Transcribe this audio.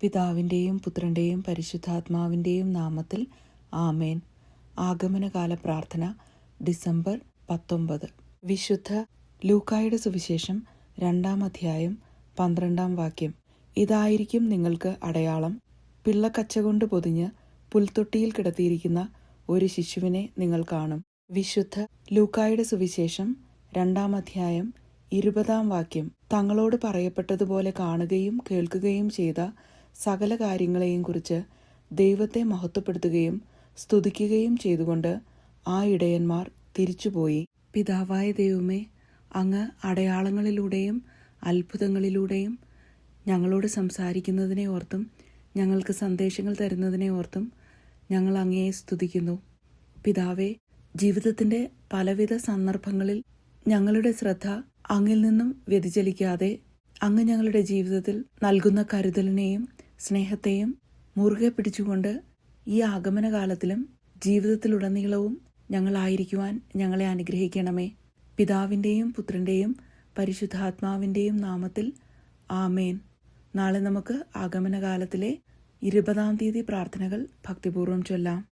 പിതാവിന്റെയും പുത്രന്റെയും പരിശുദ്ധാത്മാവിന്റെയും നാമത്തിൽ ആമേൻ. ആഗമനകാല പ്രാർത്ഥന ഡിസംബർ പത്തൊമ്പത്. വിശുദ്ധ ലൂക്കായുടെ സുവിശേഷം രണ്ടാം അധ്യായം പന്ത്രണ്ടാം വാക്യം. ഇതായിരിക്കും നിങ്ങൾക്ക് അടയാളം. പിള്ളക്കച്ച കൊണ്ട് പൊതിഞ്ഞ് പുൽത്തൊട്ടിയിൽ കിടത്തിയിരിക്കുന്ന ഒരു ശിശുവിനെ നിങ്ങൾ കാണും. വിശുദ്ധ ലൂക്കായുടെ സുവിശേഷം രണ്ടാം അധ്യായം ഇരുപതാം വാക്യം. തങ്ങളോട് പറയപ്പെട്ടതുപോലെ കാണുകയും കേൾക്കുകയും ചെയ്ത സകല കാര്യങ്ങളെയും കുറിച്ച് ദൈവത്തെ മഹത്വപ്പെടുത്തുകയും സ്തുതിക്കുകയും ചെയ്തുകൊണ്ട് ആ ഇടയന്മാർ തിരിച്ചുപോയി. പിതാവായ ദൈവമേ അങ്ങ് അടയാളങ്ങളിലൂടെയും അത്ഭുതങ്ങളിലൂടെയും ഞങ്ങളോട് സംസാരിക്കുന്നതിനെ ഓർത്തും ഞങ്ങൾക്ക് സന്ദേശങ്ങൾ തരുന്നതിനെ ഓർത്തും ഞങ്ങൾ അങ്ങയെ സ്തുതിക്കുന്നു. പിതാവെ ജീവിതത്തിന്റെ പലവിധ സന്ദർഭങ്ങളിൽ ഞങ്ങളുടെ ശ്രദ്ധ അങ്ങിൽ നിന്നും വ്യതിചലിക്കാതെ അങ്ങ് ഞങ്ങളുടെ ജീവിതത്തിൽ നൽകുന്ന കരുതലിനെയും സ്നേഹത്തെയും മുറുകെ പിടിച്ചുകൊണ്ട് ഈ ആഗമനകാലത്തിലും ജീവിതത്തിലുടനീളവും ഞങ്ങളായിരിക്കുവാൻ ഞങ്ങളെ അനുഗ്രഹിക്കണമേ. പിതാവിന്റെയും പുത്രന്റെയും പരിശുദ്ധാത്മാവിന്റെയും നാമത്തിൽ ആമേൻ. നാളെ നമുക്ക് ആഗമനകാലത്തിലെ ഇരുപതാം തീയതി പ്രാർത്ഥനകൾ ഭക്തിപൂർവം ചൊല്ലാം.